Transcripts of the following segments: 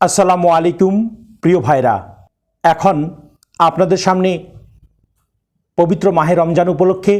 আসসালামু আলাইকুম, প্রিয় ভাইরা। এখন আপনাদের সামনে পবিত্র মাহে রমজান উপলক্ষে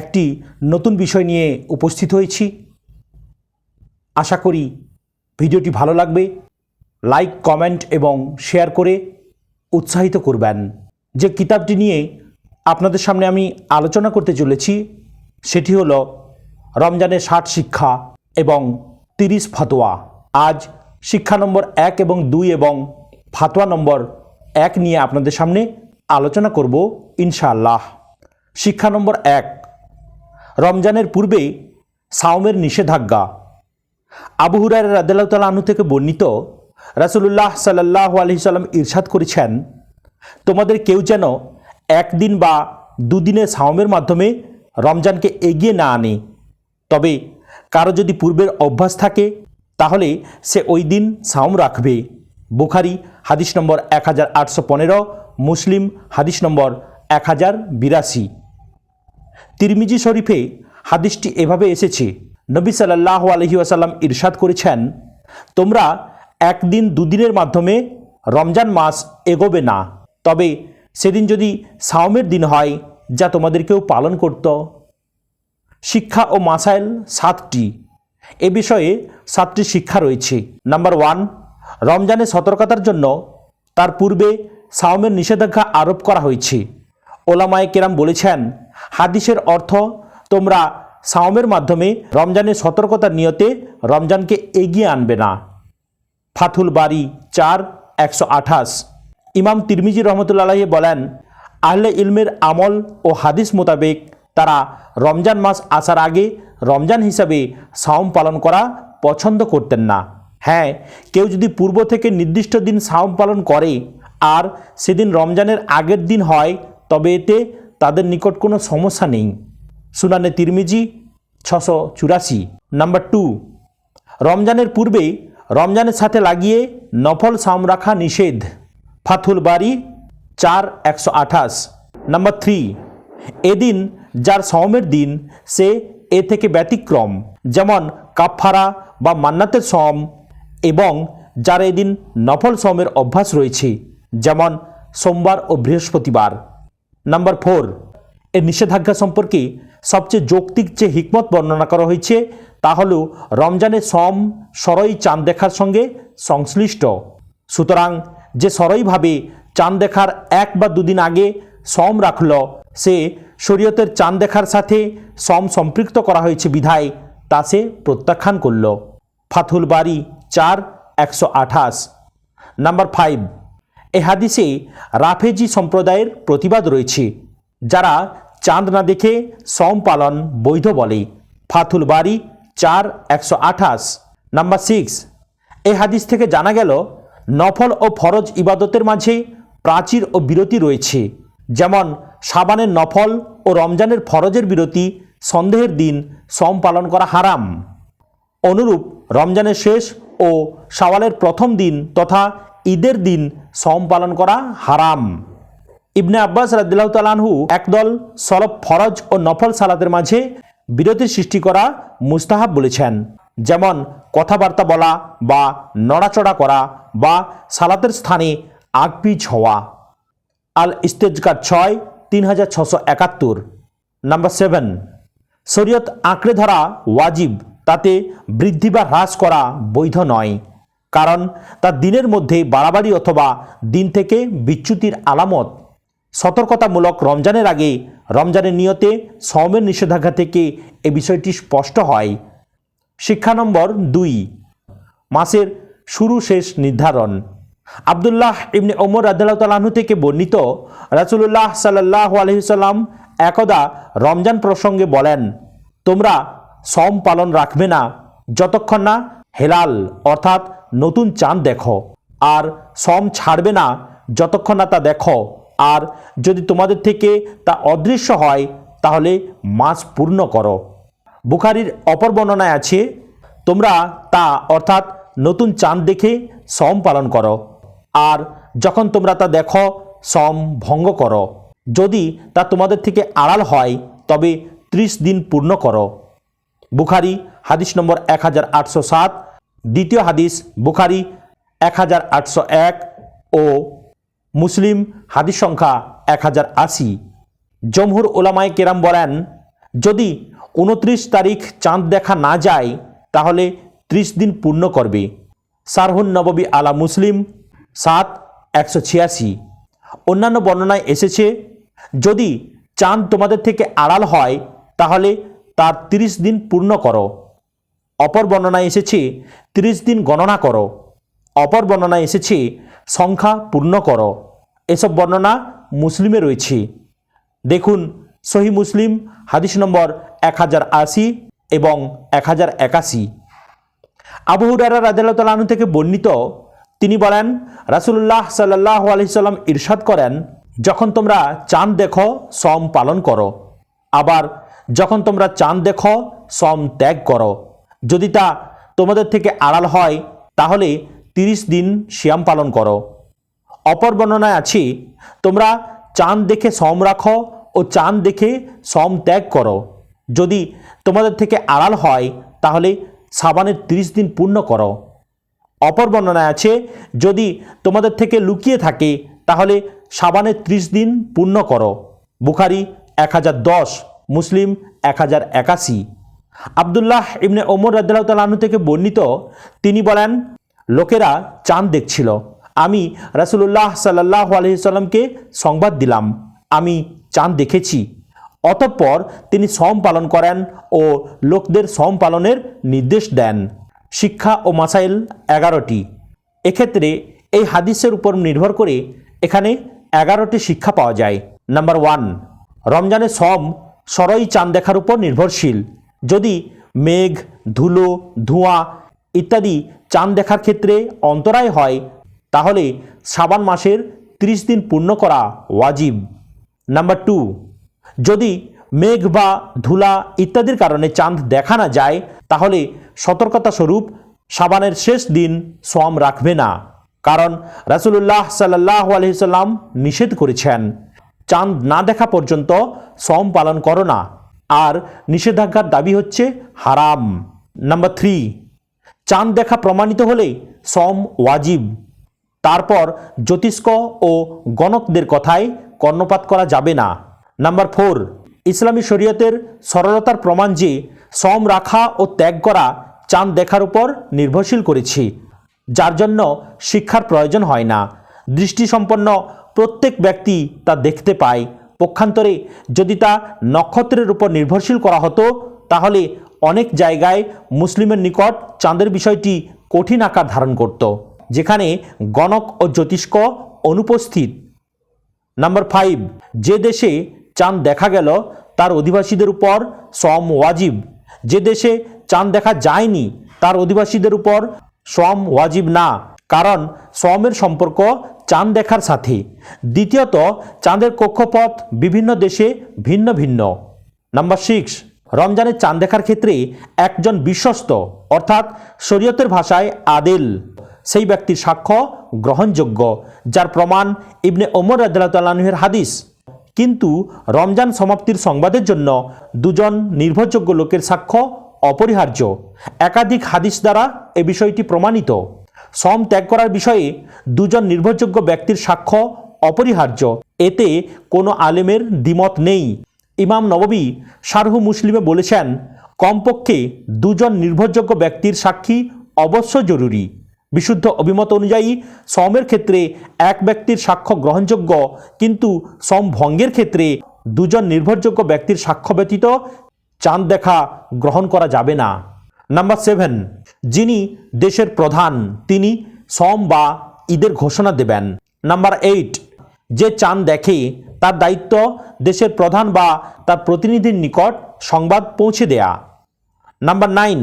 একটি নতুন বিষয় নিয়ে উপস্থিত হয়েছি। আশা করি ভিডিওটি ভালো লাগবে। লাইক, কমেন্ট এবং শেয়ার করে উৎসাহিত করবেন। যে কিতাবটি নিয়ে আপনাদের সামনে আমি আলোচনা করতে চলেছি, সেটি হলো রমজানের ষাট শিক্ষা এবং তিরিশ ফতোয়া। আজ শিক্ষা নম্বর এক এবং দুই এবং ফাতোয়া নম্বর এক নিয়ে আপনাদের সামনে আলোচনা করব ইনশাআল্লাহ। শিক্ষা নম্বর এক, রমজানের পূর্বে সাওমের নিষেধাজ্ঞা। আবু হুরার রাদিল্লাহ তাল আনু থেকে বর্ণিত, রাসুলুল্লাহ সাল্লাহ আলহি সাল্লাম ইরশাদ করেছেন, তোমাদের কেউ যেন একদিন বা দুদিনের সাওমের মাধ্যমে রমজানকে এগিয়ে না আনে। তবে কারও যদি পূর্বের অভ্যাস থাকে তাহলে সে ওই দিন সাওম রাখবে। বুখারি, হাদিস নম্বর এক হাজার আটশো পনেরো, মুসলিম, হাদিস নম্বর এক হাজার বিরাশি। তিরমিজি শরীফে হাদিসটি এভাবে এসেছে, নবী সাল্লাহ আলহি আসাল্লাম ইরশাদ করেছেন, তোমরা একদিন দুদিনের মাধ্যমে রমজান মাস এগোবে না, তবে সেদিন যদি সাওমের দিন হয়, যা তোমাদেরকেও পালন করত। শিক্ষা ও মাসাইল সাতটি। এ বিষয়ে সাতটি শিক্ষা রয়েছে। নাম্বার ওয়ান রমজানে সতর্কতার জন্য তার পূর্বে সাওমের নিষেধাজ্ঞা আরোপ করা হয়েছে। ওলামায়ে কেরাম বলেছেন, হাদিসের অর্থ তোমরা সাওমের মাধ্যমে রমজানের সতর্কতার নিয়তে রমজানকে এগিয়ে আনবে না। ফাথুল বাড়ি চার, একশো আঠাশ। ইমাম তিরমিজি রহমতুল্লাহ বলেন, আহলে ইলমের আমল ও হাদিস মোতাবেক তারা রমজান মাস আসার আগে রমজান হিসাবে সাওম পালন করা পছন্দ করতেন না। হ্যাঁ কেউ যদি পূর্ব থেকে নির্দিষ্ট দিন সাওম পালন করে আর সেদিন রমজানের আগের দিন হয়, তবে এতে তাদের নিকট কোনো সমস্যা নেই। সুনানে তিরমিজি ছশো চুরাশি। নাম্বার টু, রমজানের পূর্বে রমজানের সাথে লাগিয়ে নফল সাম রাখা নিষেধ। ফাথুল বাড়ি চার একশো আঠাশ। নাম্বার থ্রি, এদিন যার সমের দিন সে এ থেকে ব্যতিক্রম, যেমন কাফফারা বা মান্নাতের সম এবং যার এদিন নফল সমের অভ্যাস রয়েছে, যেমন সোমবার ও বৃহস্পতিবার। নাম্বার ফোর, এর নিষেধাজ্ঞা সম্পর্কে সবচেয়ে যৌক্তিক যে হিকমত বর্ণনা করা হয়েছে, তা হল রমজানের সম সরই চাঁদ দেখার সঙ্গে সংশ্লিষ্ট। সুতরাং যে সরইভাবে চাঁদ দেখার এক বা দুদিন আগে সম রাখল সে শরীয়তের চাঁদ দেখার সাথে সম সম্পৃক্ত করা হয়েছে বিধায়, তা সে প্রত্যাখ্যান করল। ফাথুল বাড়ি চার, একশো আঠাশ। নাম্বার ফাইভ, এ হাদিসে রাফেজি সম্প্রদায়ের প্রতিবাদ রয়েছে, যারা চাঁদ না দেখে সম পালন বৈধ বলে। ফাথুল বাড়ি চার, একশো আঠাশ। নাম্বার সিক্স, এ হাদিস থেকে জানা গেল, নফল ও ফরজ ইবাদতের মাঝে প্রাচীর ও বিরতি রয়েছে। যেমন সাবানের নফল ও রমজানের ফরজের বিরতি, সন্দেহের দিন সম পালন করা হারাম। অনুরূপ রমজানের শেষ ও সওয়ালের প্রথম দিন তথা ঈদের দিন সম পালন করা হারাম। ইবনে আব্বাস রাদিল্লাহ তালানহু একদল সলব ফরজ ও নফল সালাতের মাঝে বিরতির সৃষ্টি করা মুস্তাহাব বলেছেন। যেমন কথাবার্তা বলা বা নড়াচড়া করা বা সালাতের স্থানে আগপিচ হওয়া। আল ইস্তেজকার ছয় তিন হাজার ছশো একাত্তর। নাম্বার সেভেন শরীয়ত আঁকড়ে ধরা ওয়াজিব, তাতে বৃদ্ধি বা হ্রাস করা বৈধ নয়, কারণ তা দিনের মধ্যে বাড়াবাড়ি অথবা দিন থেকে বিচ্যুতির আলামত। সতর্কতামূলক রমজানের আগে রমজানের নিয়তে সমের নিষেধাজ্ঞা থেকে এ বিষয়টি স্পষ্ট হয়। শিক্ষা নম্বর দুই, মাসের শুরু শেষ নির্ধারণ। আবদুল্লাহ ইবনে ওমর আদাল্লাহ তালাহু থেকে বর্ণিত রাসুলুল্লাহ সাল্লাহ আলহিসাল্লাম একদা রমজান প্রসঙ্গে বলেন, তোমরা সম পালন রাখবে না, যতক্ষণ না হেলাল অর্থাৎ নতুন চাঁদ দেখো, আর সম ছাড়বে না যতক্ষণ না তা দেখো, আর যদি তোমাদের থেকে তা অদৃশ্য হয়, তাহলে মাস পূর্ণ করো। বুখারির অপর বর্ণনায় আছে, তোমরা তা অর্থাৎ নতুন চাঁদ দেখে সম পালন করো। আর যখন তোমরা তা দেখো, সম ভঙ্গ করো। যদি তা তোমাদের থেকে আড়াল হয়, তবে ত্রিশ দিন পূর্ণ করো। বুখারি, হাদিস নম্বর এক হাজার আটশো সাত, দ্বিতীয় হাদিস, বুখারি এক হাজার আটশো এক ও মুসলিম হাদিস সংখ্যা এক হাজার আশি। জমহুর ওলামায় কেরাম বলেন, যদি উনত্রিশ তারিখ চাঁদ দেখা না যায়, তাহলে ত্রিশ দিন পূর্ণ করবে। সারহুন নববী আলা মুসলিম সাত, একশো ছিয়াশি। অন্যান্য বর্ণনায় এসেছে, যদি চাঁদ তোমাদের থেকে আড়াল হয়, তাহলে তার তিরিশ দিন পূর্ণ করো। অপর বর্ণনায় এসেছে, তিরিশ দিন গণনা করো। অপর বর্ণনায় এসেছে, সংখ্যা পূর্ণ করো। এসব বর্ণনা মুসলিমে রয়েছে। দেখুন, সহি মুসলিম, হাদিস নম্বর এক হাজার আশি এবং এক হাজার একাশি। আবু হুরারা রাজু থেকে বর্ণিত তিনি বলেন রাসুল্লাহ সাল্লাহ আলহিসাল্লাম ইরশাদ করেন, যখন তোমরা চাঁদ দেখো সম পালন করো। আবার যখন তোমরা চাঁদ দেখো সম ত্যাগ করো। যদি তা তোমাদের থেকে আড়াল হয়, তাহলে তিরিশ দিন শিয়াম পালন করো। অপর বর্ণনায় আছি, তোমরা চাঁদ দেখে সম রাখো ও চাঁদ দেখে সম ত্যাগ করো। যদি তোমাদের থেকে আড়াল হয়, তাহলে সাবানের তিরিশ দিন পূর্ণ করো। অপর বর্ণনায় আছে, যদি তোমাদের থেকে লুকিয়ে থাকে, তাহলে সাবানের ত্রিশ দিন পূর্ণ করো। বুখারি এক হাজার দশ, মুসলিম এক হাজার একাশি। আবদুল্লাহ ইবনে ওমর তালু থেকে বর্ণিত, তিনি বলেন, লোকেরা চাঁদ দেখছিল। আমি রাসুলুল্লাহ সাল্লাহ আলহিসাল্লামকে সংবাদ দিলাম। আমি চাঁদ দেখেছি। অতঃপর তিনি সম পালন করেন ও লোকদের সম পালনের নির্দেশ দেন। শিক্ষা ও মাসাইল এগারোটি। এক্ষেত্রে এই হাদিসের উপর নির্ভর করে এখানে এগারোটি শিক্ষা পাওয়া যায়। নাম্বার ওয়ান, রমজানের সম সরই চাঁদ দেখার উপর নির্ভরশীল। যদি মেঘ, ধুলো, ধোঁয়া ইত্যাদি চাঁদ দেখার ক্ষেত্রে অন্তরায় হয়, তাহলে সাবান মাসের 30 দিন পূর্ণ করা ওয়াজিব। নাম্বার টু, যদি মেঘ বা ধুলা ইত্যাদির কারণে চাঁদ দেখা না যায়, তাহলে সতর্কতা স্বরূপ সাবানের শেষ দিন সোয়াম রাখবে না। কারণ রাসুলুল্লাহ সাল্লাহ আলহিসাল্লাম নিষেধ করেছেন, চাঁদ না দেখা পর্যন্ত সম পালন করো না। আর নিষেধাজ্ঞার দাবি হচ্ছে হারাম। নাম্বার থ্রি, চাঁদ দেখা প্রমাণিত হলে সম ওয়াজিব। তারপর জ্যোতিষ্ক ও গণকদের কথায় কর্ণপাত করা যাবে না। নাম্বার ফোর ইসলামী শরীয়তের সরলতার প্রমাণ যে সম রাখা ও ত্যাগ করা চাঁদ দেখার উপর নির্ভরশীল করেছি, যার জন্য শিক্ষার প্রয়োজন হয় না। দৃষ্টিসম্পন্ন প্রত্যেক ব্যক্তি তা দেখতে পায়। পক্ষান্তরে যদি তা নক্ষত্রের উপর নির্ভরশীল করা হতো, তাহলে অনেক জায়গায় মুসলিমের নিকট চাঁদের বিষয়টি কঠিন আকার ধারণ করত, যেখানে গণক ও জ্যোতিষ্ক অনুপস্থিত। নাম্বার ফাইভ, যে দেশে চাঁদ দেখা গেল, তার অধিবাসীদের উপর সম ওয়াজিব। যে দেশে চাঁদ দেখা যায়নি, তার অধিবাসীদের উপর সম ওয়াজিব না। কারণ সমের সম্পর্ক চাঁদ দেখার সাথে। দ্বিতীয়ত, চাঁদের কক্ষপথ বিভিন্ন দেশে ভিন্ন ভিন্ন। নাম্বার সিক্স রমজানের চাঁদ দেখার ক্ষেত্রে একজন বিশ্বস্ত, অর্থাৎ শরীয়তের ভাষায় আদেল। সেই ব্যক্তির সাক্ষ্য গ্রহণযোগ্য, যার প্রমাণ ইবনে ওমর রাজ্লাহের হাদিস। কিন্তু রমজান সমাপ্তির সংবাদের জন্য দুজন নির্ভরযোগ্য লোকের সাক্ষ্য অপরিহার্য। একাধিক হাদিস দ্বারা এ বিষয়টি প্রমাণিত। সম ত্যাগ করার বিষয়ে দুজন নির্ভরযোগ্য ব্যক্তির সাক্ষ্য অপরিহার্য। এতে কোনো আলেমের দ্বিমত নেই। ইমাম নববী শারহু মুসলিমে বলেছেন, কমপক্ষে দুজন নির্ভরযোগ্য ব্যক্তির সাক্ষী অবশ্য জরুরি। বিশুদ্ধ অভিমত অনুযায়ী সমের ক্ষেত্রে এক ব্যক্তির সাক্ষ্য গ্রহণযোগ্য, কিন্তু সম ভঙ্গের ক্ষেত্রে দুজন নির্ভরযোগ্য ব্যক্তির সাক্ষ্য ব্যতীত চাঁদ দেখা গ্রহণ করা যাবে না। নাম্বার সেভেন, যিনি দেশের প্রধান, তিনি সম বা ঈদের ঘোষণা দেবেন। নাম্বার এইট, যে চাঁদ দেখে তার দায়িত্ব দেশের প্রধান বা তার প্রতিনিধির নিকট সংবাদ পৌঁছে দেয়া। নাম্বার নাইন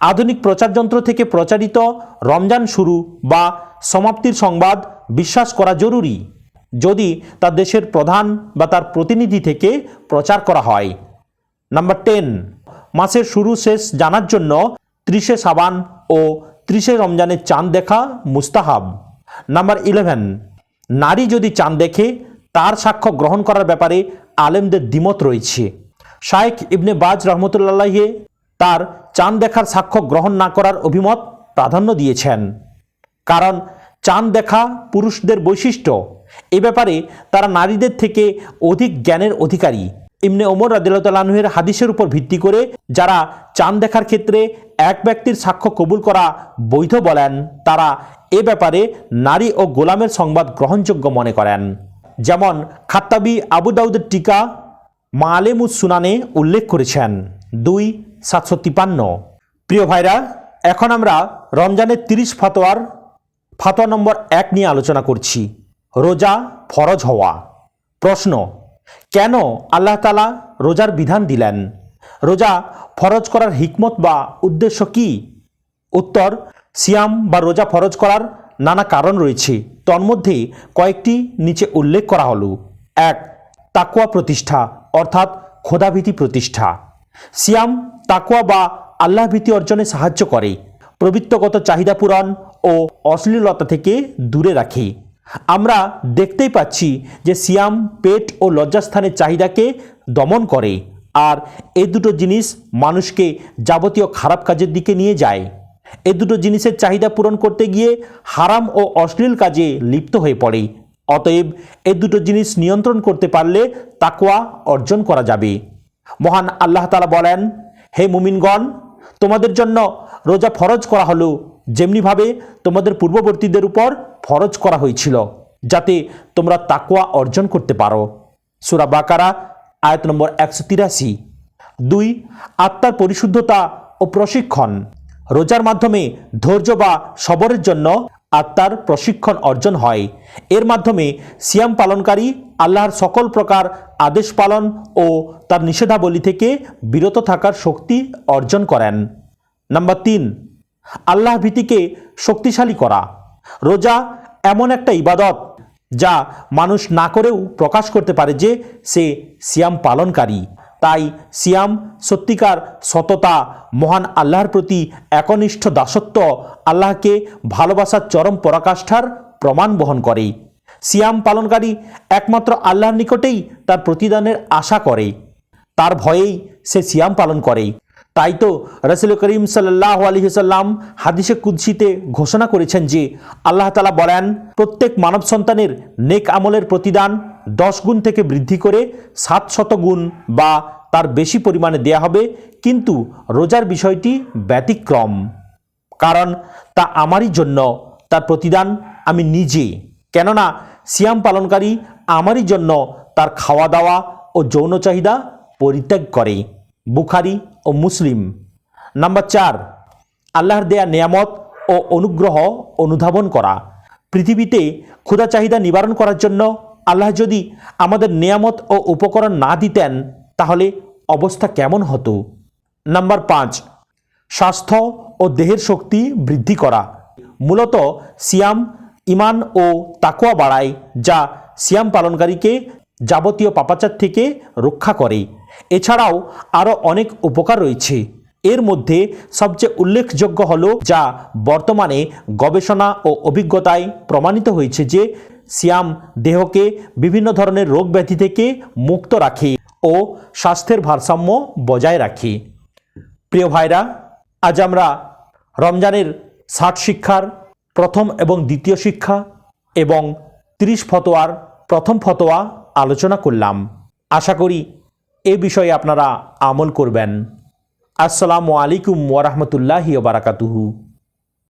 আধুনিক প্রচারযন্ত্র থেকে প্রচারিত রমজান শুরু বা সমাপ্তির সংবাদ বিশ্বাস করা জরুরি। যদি তা দেশের প্রধান বা তার প্রতিনিধি থেকে প্রচার করা হয়। নাম্বার টেন, মাসের শুরু শেষ জানার জন্য ত্রিশে সাবান ও ত্রিশে রমজানের চাঁদ দেখা মুস্তাহাব। নাম্বার ইলেভেন, নারী যদি চাঁদ দেখে, তার সাক্ষ্য গ্রহণ করার ব্যাপারে আলেমদের দ্বিমত রয়েছে। শায়েখ ইবনে বাজ রহমতুল্লাহে তার চাঁদ দেখার সাক্ষ্য গ্রহণ না করার অভিমত প্রাধান্য দিয়েছেন। কারণ চাঁদ দেখা পুরুষদের বৈশিষ্ট্য। এ ব্যাপারে তারা নারীদের থেকে অধিক জ্ঞানের অধিকারী। ইমনে ওমর রাদিল্লাহের হাদিসের উপর ভিত্তি করে যারা চাঁদ দেখার ক্ষেত্রে এক ব্যক্তির সাক্ষ্য কবুল করা বৈধ বলেন, তারা এ ব্যাপারে নারী ও গোলামের সংবাদ গ্রহণযোগ্য মনে করেন। যেমন খাত্তাবি আবু দাউদের টিকা মালেমুস সুনানে উল্লেখ করেছেন। দুই সাতশো তিপান্ন। প্রিয় ভাইরা, এখন আমরা রমজানের তিরিশ ফাতোয়ার, ফাতোয়া নম্বর এক নিয়ে আলোচনা করছি। রোজা ফরজ হওয়া। প্রশ্ন, কেন আল্লাহ তালা রোজার বিধান দিলেন? রোজা ফরজ করার হিকমত বা উদ্দেশ্য কি? উত্তর, সিয়াম বা রোজা ফরজ করার নানা কারণ রয়েছে। তন্মধ্যে কয়েকটি নিচে উল্লেখ করা হলো। এক তাকুয়া প্রতিষ্ঠা, অর্থাৎ খোদাভীতি প্রতিষ্ঠা। সিয়াম তাকুয়া বা আল্লাহ ভীতি অর্জনে সাহায্য করে। প্রবৃত্তগত চাহিদা পূরণ ও অশ্লীলতা থেকে দূরে রাখে। আমরা দেখতেই পাচ্ছি যে সিয়াম, পেট ও লজ্জাস্থানের চাহিদাকে দমন করে আর এই দুটো জিনিস মানুষকে যাবতীয় খারাপ কাজের দিকে নিয়ে যায়। এ দুটো জিনিসের চাহিদা পূরণ করতে গিয়ে হারাম ও অশ্লীল কাজে লিপ্ত হয়ে পড়ে। অতএব এ দুটো জিনিস নিয়ন্ত্রণ করতে পারলে তাকওয়া অর্জন করা যাবে। মহান আল্লাহ তালা বলেন হে মুমিনগণ, তোমাদের জন্য রোজা ফরজ করা হলো, যেমনিভাবে তোমাদের পূর্ববর্তীদের উপর ফরজ করা হয়েছিল, যাতে তোমরা তাকওয়া অর্জন করতে পারো। সুরা বাকারা, আয়াত নম্বর একশো তিরাশি। দুই, আত্মার পরিশুদ্ধতা ও প্রশিক্ষণ। রোজার মাধ্যমে ধৈর্য বা সবরের জন্য আত্মার প্রশিক্ষণ অর্জন হয়। এর মাধ্যমে সিয়াম পালনকারী আল্লাহর সকল প্রকার আদেশ পালন ও তার নিষেধাবলী থেকে বিরত থাকার শক্তি অর্জন করেন। নাম্বার তিন, আল্লাহ ভীতিকে শক্তিশালী করা। রোজা এমন একটা ইবাদত যা মানুষ না করেও প্রকাশ করতে পারে যে সে সিয়াম পালনকারী। তাই সিয়াম, সত্যিকার সততা, মহান আল্লাহর প্রতি একনিষ্ঠ দাসত্ব, আল্লাহকে ভালোবাসার চরম পরাকাষ্ঠার প্রমাণ বহন করে। সিয়াম পালনকারী একমাত্র আল্লাহর নিকটেই তার প্রতিদানের আশা করে। তার ভয়েই সে সিয়াম পালন করে। তাই তো রসুল করিম সাল্লাহ আলহিসাল্লাম হাদিসে কুদ্সিতে ঘোষণা করেছেন যে, আল্লাহ তালা বলেন, প্রত্যেক মানব সন্তানের নেক আমলের প্রতিদান দশ গুণ থেকে বৃদ্ধি করে সাত শত গুণ বা তার বেশি পরিমাণে দেয়া হবে, কিন্তু রোজার বিষয়টি ব্যতিক্রম। কারণ তা আমারই জন্য তার প্রতিদান আমি নিজে। কেননা সিয়াম পালনকারী আমারই জন্য তার খাওয়া দাওয়া ও যৌন চাহিদা পরিত্যাগ করে। বুখারি ও মুসলিম। নাম্বার চার, আল্লাহর দেয়া নিয়ামত ও অনুগ্রহ অনুধাবন করা। পৃথিবীতে ক্ষুধা চাহিদা নিবারণ করার জন্য আল্লাহ যদি আমাদের নেয়ামত ও উপকরণ না দিতেন, তাহলে অবস্থা কেমন হতো? নাম্বার পাঁচ, স্বাস্থ্য ও দেহের শক্তি বৃদ্ধি করা। মূলত সিয়াম ইমান ও তাকুয়া বাড়ায়, যা সিয়াম পালনকারীকে যাবতীয় পাপাচার থেকে রক্ষা করে। এছাড়াও আরও অনেক উপকার রয়েছে। এর মধ্যে সবচেয়ে উল্লেখযোগ্য হল, যা বর্তমানে গবেষণা ও অভিজ্ঞতায় প্রমাণিত হয়েছে যে সিয়াম দেহকে বিভিন্ন ধরনের রোগ ব্যাধি থেকে মুক্ত রাখে ও স্বাস্থ্যের ভারসাম্য বজায় রাখে। প্রিয় ভাইরা, আজ আমরা রমজানের ষাট শিক্ষার প্রথম এবং দ্বিতীয় শিক্ষা এবং তিরিশ ফতোয়ার প্রথম ফতোয়া আলোচনা করলাম। আশা করি এ বিষয়ে আপনারা আমল করবেন। আসসালামু আলাইকুম ওরহমতুল্লাহি বারাকাতুহু।